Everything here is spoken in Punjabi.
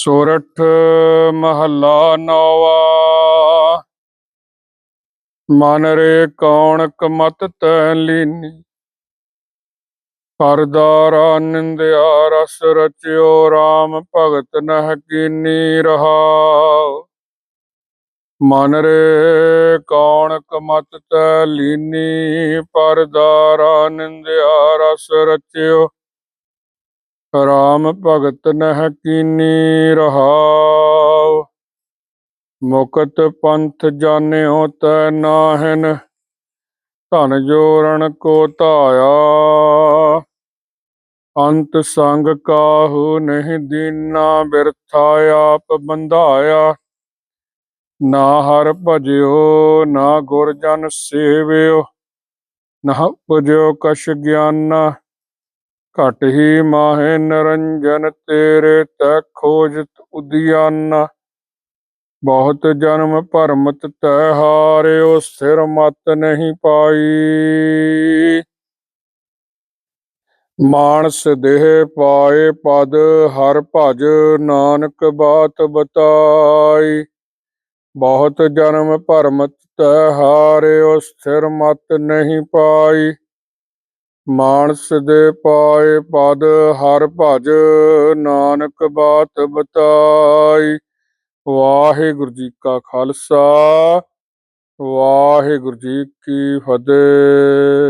ਸੋਰਠ ਮਹੱਲਾ ਨੌਵਾ। ਮਨ ਰੇ ਕੌਣ ਕਮਤ ਤੈ ਲੀਨੀ। ਪਰਦਾਰਾ ਨਿੰਦਿਆ ਰਸ ਰਚਿਓ RAM ਭਗਤ ਨਹਿ ਕੀਨੀ ਰਹਾਉ। ਮਨ ਰੇ ਕੌਣ ਕਮਤ ਤੈ ਲੀਨੀ। ਪਰਦਾਰਾ ਨਿੰਦਿਆ ਰਸ ਰਚਿਓ ਰਾਮ ਭਗਤ ਨਹਿ ਕੀਨੀ ਰਹਾਉ। ਮੁਕਤ ਪੰਥ ਜਾਣਿਓ ਤੈ ਨਾਹਿਨ, ਧਨ ਜੋਰਨ ਕੋ ਧਾਇਆ। ਅੰਤ ਸੰਗ ਕਾਹੂ ਨਹੀਂ ਦੀਨਾ, ਬਿਰਥਾ ਆਪ ਬੰਧਾਇਆ। ਨਾ ਹਰ ਭਜਿਓ, ਨਾ ਗੁਰ ਜਨ ਸੇਵਿਓ, ਨਾ ਉਪਜਿਓ ਕਛ ਗਿਆਨਾ। ਘਟ ਹੀ ਮਾਹੇ ਨਰੰਜਨ ਤੇਰੇ ਤੈ ਖੋਜਤ ਉਦਿਆਨਾ ਬਹੁਤ ਜਨਮ ਭਰਮਤ ਤੈ ਹਾਰਿਓ, ਸਿਰ ਮਤ ਨਹੀਂ ਪਾਈ। ਮਾਨਸ ਦੇਹ ਪਾਏ ਪਦ, ਹਰ ਭਜ ਨਾਨਕ ਬਾਤ ਬਤਾਈ। ਬਹੁਤ ਜਨਮ ਭਰਮਤ ਤੈ ਹਾਰਿਓ, ਸਿਰ ਮਤ ਨਹੀਂ ਪਾਈ। ਮਾਨਸ ਦੇ ਪਾਏ ਪਦ ਹਰ ਭਜ ਨਾਨਕ ਬਾਤ ਬਤਾਈ। ਵਾਹਿਗੁਰੂ ਜੀ ਕਾ ਖਾਲਸਾ, ਵਾਹਿਗੁਰੂ ਜੀ ਕੀ ਫਤਿਹ।